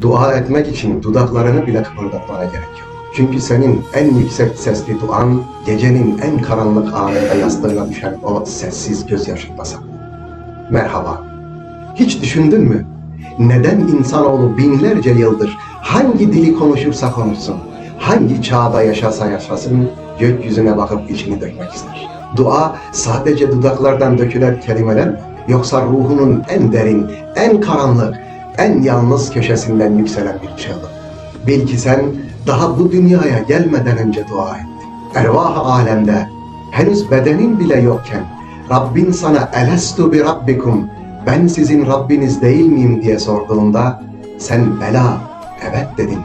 Dua etmek için dudaklarını bile kıpırdatmana gerek yok. Çünkü senin en yüksek sesli duan, gecenin en karanlık anında yastığına düşen o sessiz gözyaşı basan. Merhaba. Hiç düşündün mü? Neden insanoğlu binlerce yıldır hangi dili konuşursa konuşsun, hangi çağda yaşasa yaşasın, gökyüzüne bakıp içini dökmek ister? Dua sadece dudaklardan dökülen kelimeler mi? Yoksa ruhunun en derin, en karanlık, en yalnız köşesinden yükselen bir çığlık. Bil ki sen daha bu dünyaya gelmeden önce dua ettin. Ervah alemde henüz bedenin bile yokken Rabbin sana elestu bi rabbikum ben sizin Rabbiniz değil miyim diye sorduğunda sen bela evet dedin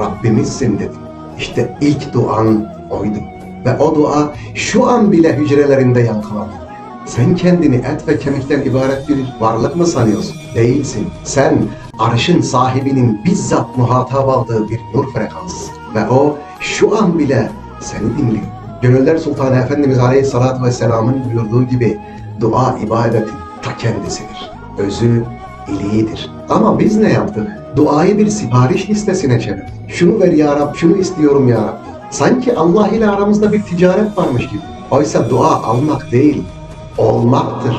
Rabbimizsin dedin. İşte ilk duan oydu. Ve o dua şu an bile hücrelerinde yankılandı. Sen kendini et ve kemikten ibaret bir varlık mı sanıyorsun? Değilsin. Sen arşın sahibinin bizzat muhatap aldığı bir nur frekansısın. Ve o şu an bile seni dinliyor. Gönüller Sultanı Efendimiz Aleyhisselatü Vesselam'ın buyurduğu gibi dua ibadetin ta kendisidir. Özü iliğidir. Ama biz ne yaptık? Duayı bir sipariş listesine çevirdik. Şunu ver ya Rab, şunu istiyorum ya Rabbi. Sanki Allah ile aramızda bir ticaret varmış gibi. Oysa dua almak değil, olmaktır.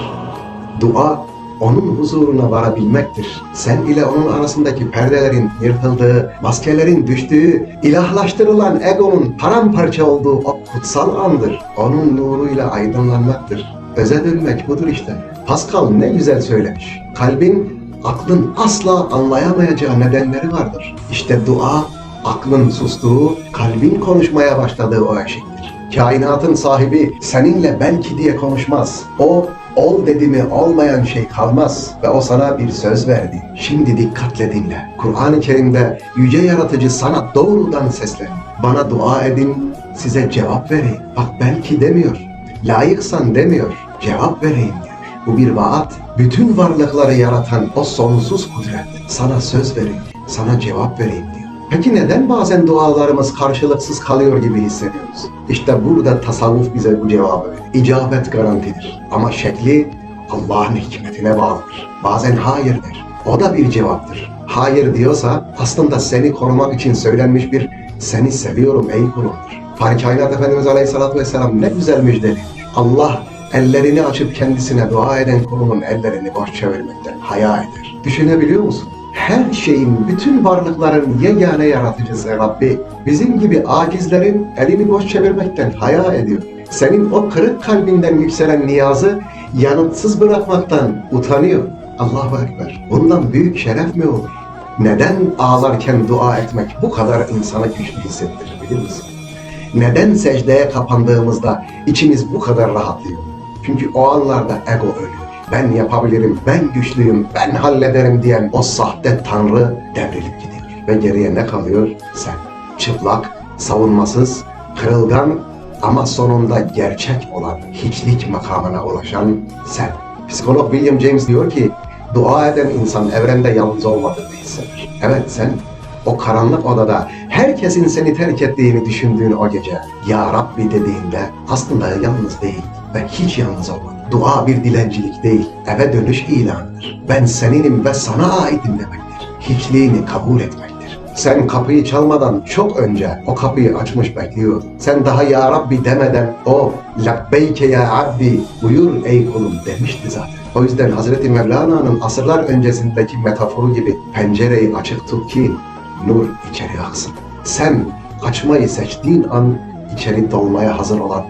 Dua onun huzuruna varabilmektir. Sen ile onun arasındaki perdelerin yırtıldığı, maskelerin düştüğü, ilahlaştırılan egonun paramparça olduğu o kutsal andır. Onun nuruyla aydınlanmaktır. Öze dönmek budur işte. Pascal ne güzel söylemiş. Kalbin, aklın asla anlayamayacağı nedenleri vardır. İşte dua, aklın sustuğu, kalbin konuşmaya başladığı o eşiktir. Kainatın sahibi seninle belki diye konuşmaz. O ol dedi mi olmayan şey kalmaz ve o sana bir söz verdi. Şimdi dikkatle dinle. Kur'an-ı Kerim'de yüce yaratıcı sana doğrudan seslen. Bana dua edin, size cevap vereyim. Bak belki demiyor. Layıksan demiyor. Cevap vereyim diyor. Bu bir vaat. Bütün varlıkları yaratan o sonsuz kudret sana söz vereyim, sana cevap vereyim diyor. Peki neden bazen dualarımız karşılıksız kalıyor gibi hissediyoruz? İşte burada tasavvuf bize bu cevabı veriyor. İcabet garantidir. Ama şekli Allah'ın hikmetine bağlıdır. Bazen hayır der. O da bir cevaptır. Hayır diyorsa aslında seni korumak için söylenmiş bir seni seviyorum ey kulumdur. Fahri Kainat Efendimiz Aleyhisselatü Vesselam ne güzel müjdeli. Allah ellerini açıp kendisine dua eden kulunun ellerini boş çevirmekten haya eder. Düşünebiliyor musun? Her şeyin, bütün varlıkların yegane yaratıcısı Rabbi, bizim gibi acizlerin elini boş çevirmekten haya ediyor. Senin o kırık kalbinden yükselen niyazı yanıtsız bırakmaktan utanıyor. Allahu Ekber. Bundan büyük şeref mi olur? Neden ağlarken dua etmek bu kadar insana güçlü hissettirir bilir misin? Neden secdeye kapandığımızda içimiz bu kadar rahatlıyor? Çünkü o anlarda ego ölüyor. Ben yapabilirim, ben güçlüyüm, ben hallederim diyen o sahte tanrı devrilip gidiyor. Ve geriye ne kalıyor? Sen. Çıplak, savunmasız, kırılgan ama sonunda gerçek olan hiçlik makamına ulaşan sen. Psikolog William James diyor ki, dua eden insan evrende yalnız olmadığını hisseder. Evet sen o karanlık odada herkesin seni terk ettiğini düşündüğün o gece Ya Rabbi dediğinde aslında yalnız değil ve hiç yalnız olmadın. Dua bir dilencilik değil, eve dönüş ilanıdır. Ben seninim ve sana aitim demektir. Hiçliğini kabul etmektir. Sen kapıyı çalmadan çok önce o kapıyı açmış bekliyor. Sen daha Ya Rabbi demeden o Labbeyke ya Abdi buyur ey kulum demişti zaten. O yüzden Hazreti Mevlana'nın asırlar öncesindeki metaforu gibi pencereyi açık tut ki nur içeri aksın. Sen açmayı seçtiğin an içeri dolmaya hazır olan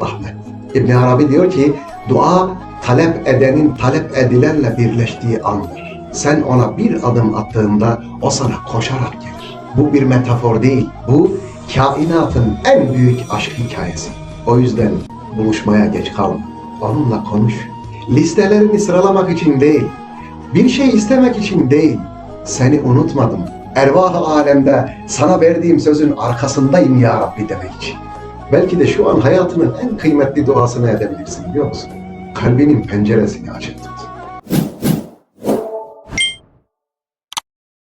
rahmet. İbn Arabi diyor ki dua talep edenin talep edilenle birleştiği andır. Sen ona bir adım attığında o sana koşarak gelir. Bu bir metafor değil. Bu kainatın en büyük aşk hikayesi. O yüzden buluşmaya geç kalma. Onunla konuş. Listelerini sıralamak için değil. Bir şey istemek için değil. Seni unutmadım. Ervah-ı alemde sana verdiğim sözün arkasındayım ya Rabbi demek için. Belki de şu an hayatının en kıymetli duasını edebilirsin biliyor musun? Kalbinin penceresini açıp